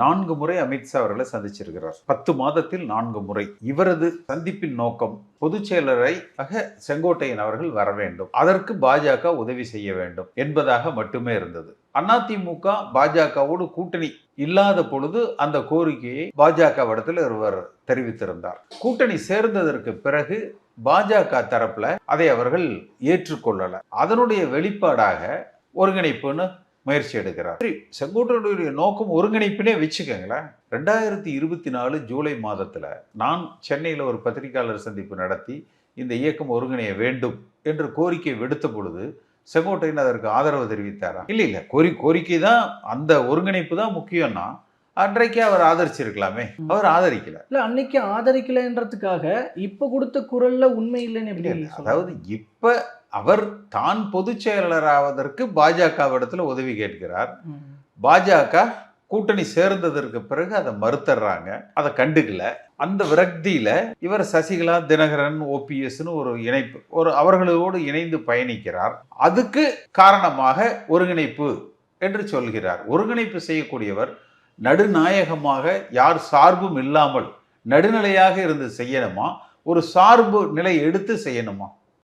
நான்கு முறை அமித்ஷா அவர்களை சந்திச்சிருக்கிறார். பத்து மாதத்தில் நான்கு முறை. இவரது சந்திப்பின் நோக்கம் பொதுச் செயலரை செங்கோட்டையன் அவர்கள் வர வேண்டும். அதற்கு பாஜக உதவி செய்ய வேண்டும் என்பதாக மட்டுமே இருந்தது. அதிமுக பாஜகவோடு கூட்டணி இல்லாத பொழுது அந்த கோரிக்கையை பாஜக இடத்துல ஒருவர் தெரிவித்திருந்தார். கூட்டணி சேர்ந்ததற்கு பிறகு பாஜக தரப்புல அதை அவர்கள் ஏற்றுக்கொள்ளல. அதனுடைய வெளிப்பாடாக ஒருங்கிணைப்புன்னு முயற்சி எடுக்கிறார். சரி செங்கோட்டையனுடைய நோக்கம் ஒருங்கிணைப்புனே வச்சுக்கோங்களேன். ரெண்டாயிரத்தி இருபத்தி நாலு ஜூலை மாதத்துல நான் சென்னையில் ஒரு பத்திரிகையாளர் சந்திப்பு நடத்தி இந்த இயக்கம் ஒருங்கிணைய வேண்டும் என்று கோரிக்கை விடுத்த பொழுது செங்கோட்டையன் அதற்கு ஆதரவு தெரிவித்தாரா? இல்லை இல்லை. கோரி கோரிக்கை தான் அந்த ஒருங்கிணைப்பு தான் முக்கியம்னா அன்றைக்கே அவர் ஆதரிச்சிருக்கலாமே. அவர் ஆதரிக்கல. இல்ல அன்னைக்கு ஆதரிக்கலைன்றதுக்காக இப்ப கொடுத்த குரல்ல உண்மை இல்லைன்னு எப்படி? அதாவது இப்ப அவர் தான் பொதுச் செயலாளராவதற்கு பாஜகவிடத்தில் உதவி கேட்கிறார். பாஜக கூட்டணி சேர்ந்ததற்கு பிறகு அதை மறுத்துறாங்க. அதை கண்டுக்கல. அந்த விரக்தியில இவர் சசிகலா தினகரன் ஓபிஎஸ்னு ஒரு இணைப்பு ஒரு அவர்களோடு இணைந்து பயணிக்கிறார். அதுக்கு காரணமாக ஒருங்கிணைப்பு என்று சொல்கிறார். ஒருங்கிணைப்பு செய்யக்கூடியவர் நடுநாயகமாக யார் சார்பும் இல்லாமல் நடுநிலையாக இருந்து செய்யணுமா? ஒரு சார்பு நிலை எடுத்து செய்யணுமா?